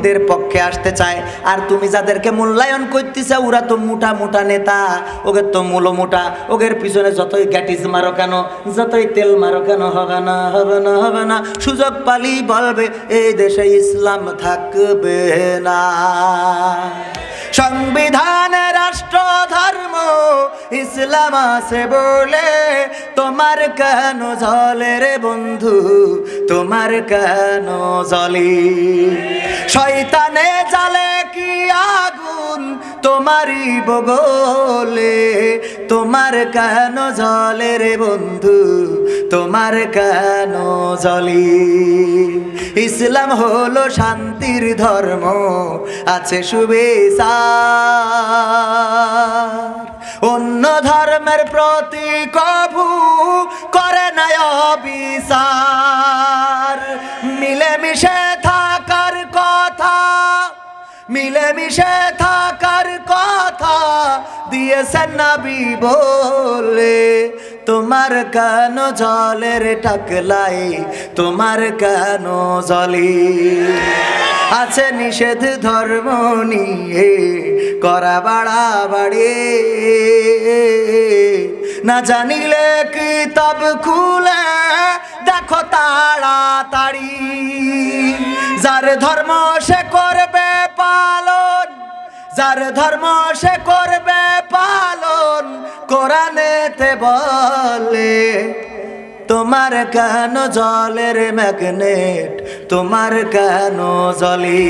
তৌহিদের পক্ষে আসতে চায়। আর তুমি যাদেরকে মূল্যায়ন করতেছে, ওরা তো মোটা মোটা নেতা। ওদের তো মূলো মোটা। ওদের পিছনে যতই গ্যাটিস মারো কেন, যতই তেল মারো কেন, হবে না হবে না হবে না। সুযোগ পালি বলবে, এই দেশে ইসলাম থাকবে না। সংবিধান, রাষ্ট্র, ধর্ম, ইসলাম আছে বলে তোমার কেন জলে রে বন্ধু? তোমার কেন জলে? শয়তানে জালে কি আগুন তোমারই বগলে? তোমার কেন জলে রে বন্ধু? তোমার কেন জলি? ইসলাম হলো শান্তির ধর্ম, আছে শুভেচ্ছা অন্য ধর্মের প্রতি কভু করে না অবিচার। মিলেমিশে থাকার কথা দিয়েছেন নবী বলে, তোমার কেন জলের টাকলাই? তোমার কেন জলে? আছে নিষেধ ধর্ম নিয়ে, করা বাড়া বাড়ে না জানিলে কিতাব খুলে? দেখো তাড়াতাড়ি। যার ধর্ম সে করবে যার ধর্ম সে করবে পালন, কোরআনেতে বলে, তোমার কেন জলের ম্যাগনেট? তোমার কেন জলি?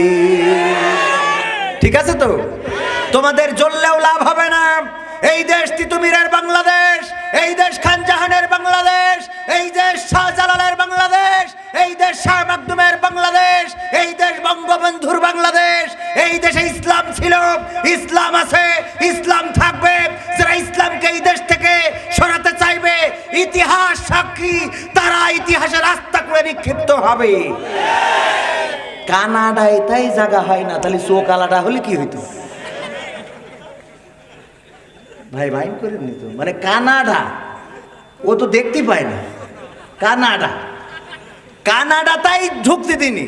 ঠিক আছে তো? তোমাদের জ্বললেও লাভ হবে না। এই দেশ তিতুমিরের বাংলাদেশ, এই দেশ খান জাহানের বাংলাদেশ, এই দেশ শাহজালালের বাংলাদেশ, এই দেশ শাহ মাকদুমের বাংলাদেশ, এই দেশ বঙ্গবন্ধুর বাংলাদেশ, এই দেশে ইসলাম ছিল, ইসলাম আছে, ইসলাম থাকবে। যারা ইসলামকে এই দেশ থেকে সরাতে চাইবে, ইতিহাস সাক্ষী, তারা ইতিহাসের রাস্তা করে নিক্ষিপ্ত হবে। কানাডায় তাই জায়গা হয় না, তাহলে চোখ আলাদা হলে কি হইতো? ভাই ভাইন করে নিত মানে কানাডা। ও তো দেখতে পায় না। কানাডা। কানাডা তাই ঢুকতে দিনি।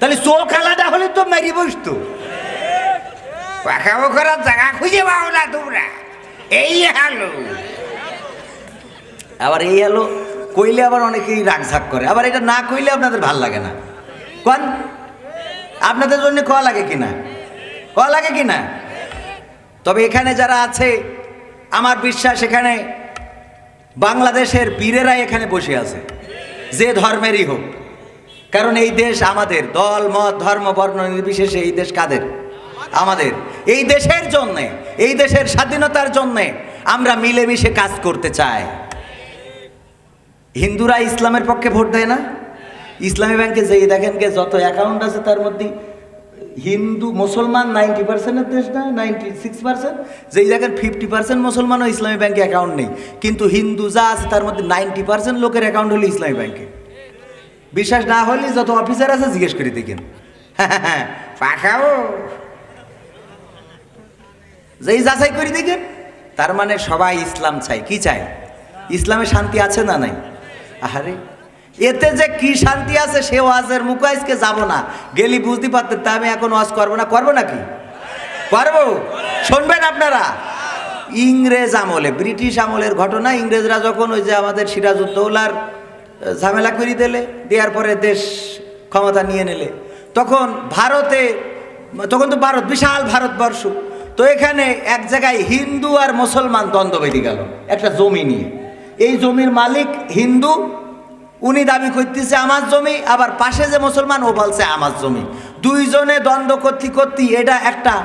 তাহলে চোখ আলাদা হলে তো মেরি বসতো। পাখাবো করার জায়গা খুঁজে পাও না তোমরা। এই হালো আবার এই হলো কইলে আবার অনেকেই রাগঝাক করে। আবার এটা না কইলে আপনাদের ভালো লাগে না। কোন? আপনাদের জন্য ক লাগে কিনা? ক লাগে কিনা? তবে এখানে যারা আছে, আমার বিশ্বাস এখানে বাংলাদেশের বীরেরা এখানে বসে আছে, যে ধর্মেরই হোক। কারণ এই দেশ আমাদের, দল, মত, ধর্ম, বর্ণ নির্বিশেষে এই দেশ কাদের? আমাদের। এই দেশের জন্যে, এই দেশের স্বাধীনতার জন্যে আমরা মিলেমিশে কাজ করতে চাই। হিন্দুরা ইসলামের পক্ষে ভোট দেয় না? ইসলামী ব্যাংকে যেই দেখেন কে যত অ্যাকাউন্ট আছে তার মধ্যে হিন্দু মুসলমান নাইনটি পার্সেন্টের দেশ না, নাইনটি সিক্স পার্সেন্ট? যেই জায়গার ফিফটি পার্সেন্ট মুসলমানও ইসলামী ব্যাংকে অ্যাকাউন্ট নেই। কিন্তু হিন্দু যা আছে তার মধ্যে নাইনটি পার্সেন্ট লোকের অ্যাকাউন্ট হলো ইসলামী ব্যাংকে। বিশ্বাস না হলে যত অফিসার আছে জিজ্ঞেস করে দেখেন। পাখাবো যেই যাচাই করে দেখেন, তার মানে সবাই ইসলাম চাই কি চাই ইসলামে শান্তি আছে না নাই? আরে এতে যে কি শান্তি আছে, সে ওয়াজের মুখ আজকে যাব না। গেলি বুঝতে পারতেন, তা আমি এখন ওয়াজ করব না, করব নাকি? করব? শুনবেন আপনারা? ইংরেজ আমলে, ব্রিটিশ আমলের ঘটনা, ইংরেজরা যখন ওই যে আমাদের সিরাজউদ্দৌলার ঝামেলা করে দিলে, দেওয়ার পরে দেশ ক্ষমতা নিয়ে নিলে। তখন ভারতে, তখন তো ভারত, বিশাল ভারতবর্ষ। তো এখানে এক জায়গায় হিন্দু আর মুসলমান দ্বন্দ্ব বেঁধে গেল, একটা জমি নিয়ে। এই জমির মালিক হিন্দু উনি দাবি করতেছে আমার জমি, আবার পাশে যে মুসলমান, ও বলছে আমার জমি। দুইজনে দ্বন্দ্ব করতে করতে এটা একটা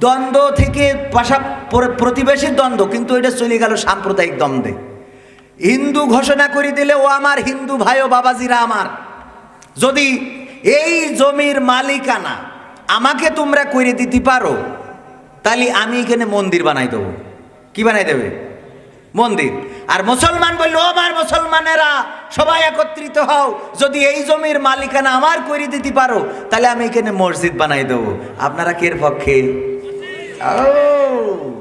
দ্বন্দ্ব থেকে পাশা প্র- প্রতিবেশীর দ্বন্দ্ব, কিন্তু এটা চলে গেল সাম্প্রদায়িক দ্বন্দ্বে। হিন্দু ঘোষণা করে দিলে, ও আমার হিন্দু ভাই ও বাবাজিরা আমার। যদি এই জমির মালিকানা আমাকে তোমরা করে দিতে পারো, তাহলে আমি এখানে মন্দির বানাই দেবো। কি বানাই দেবে? মন্দির। আর মুসলমান বলল আমার মুসলমানেরা, সবাই একত্রিত হও। যদি এই জমির মালিকানা আমার করে দিতে পারো, তাহলে আমি এখানে মসজিদ বানাই দেবো। আপনারা কের পক্ষে? ও।